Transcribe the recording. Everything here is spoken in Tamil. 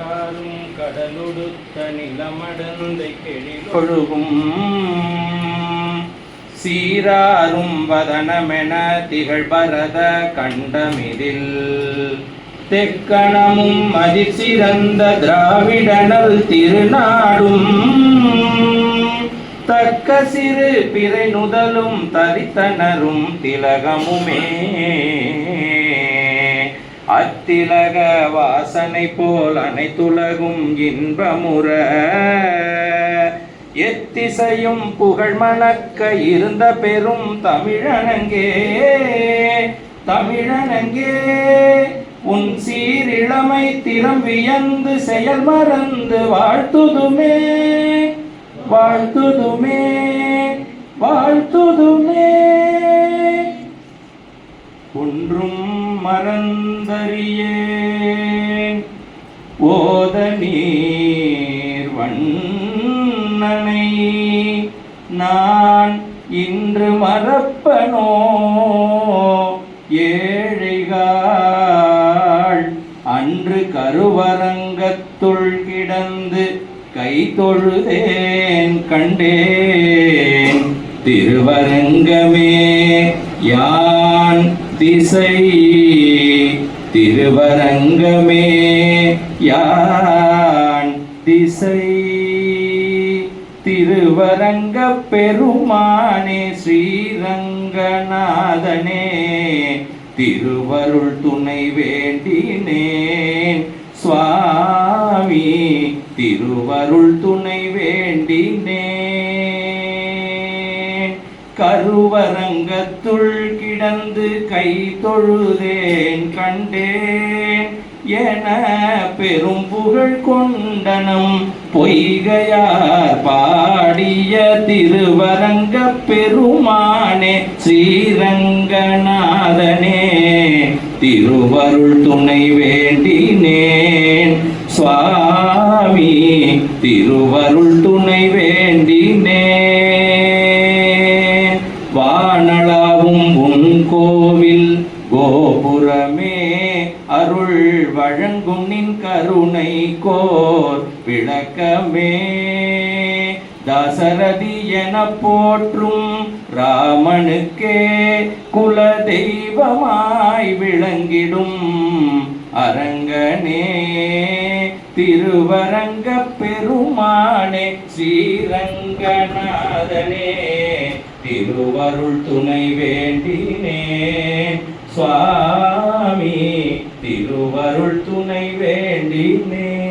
நீராறும் கடலுடுத்த நிலமடந்தை கெழிலொழுகும். சீராரும் வதனமென திகழ் பரத கண்டமிதில். தெக்கணமும் அதிசிறந்த திராவிடனல் திருநாடும். தக்க சிறு பிறை நுதலும் தரித்தனரும் திலகமுமே. அத்திலக வாசனை போல் அனைத்துலகும் இன்பமுற. எத்திசையும் புகழ் மணக்க இருந்த பெரும் தமிழனங்கே. தமிழனங்கே உன் சீரிழமை திறம் வியந்து செயல் மறந்து வாழ்த்துதுமே வாழ்த்துதுமே வாழ்த்துதுமே. மறந்தறியேன். ஓத நீர் வண்ணனை நான் இன்று மறப்பனோ? ஏழைகாள் அன்று கருவரங்கத்துள் கிடந்து கை தொழுதேன் கண்டேன். திருவரங்கமே யான் திசை திருவரங்கமே யான் திசை. திருவரங்க பெருமானே ஸ்ரீரங்கநாதனே திருவருள் துணை வேண்டினேன். சுவாமி திருவருள் துணை வேண்டினேன். கருவரங்கத்துள் கிடந்து கை தொழுதேன் கண்டேன். என பெரும் புகழ் கொண்டனம் பொய்கையார் பாடிய திருவரங்க பெருமானே ஸ்ரீரங்கநாதனே திருவருள் துணை வேண்டினேன். சுவாமி திருவருள் துணை வேண்டி கோவில் கோபுரமே அருள் வழங்கும் நின் கருணை கோர் விளக்கமே. தசரதி என போற்றும் ராமனுக்கே குல தெய்வமாய் விளங்கிடும் அரங்கனே. திருவரங்க பெருமானே ஸ்ரீரங்கநாதனே திருவருள் துணை வேண்டினே. சுவாமி திருவருள் துணை வேண்டினே.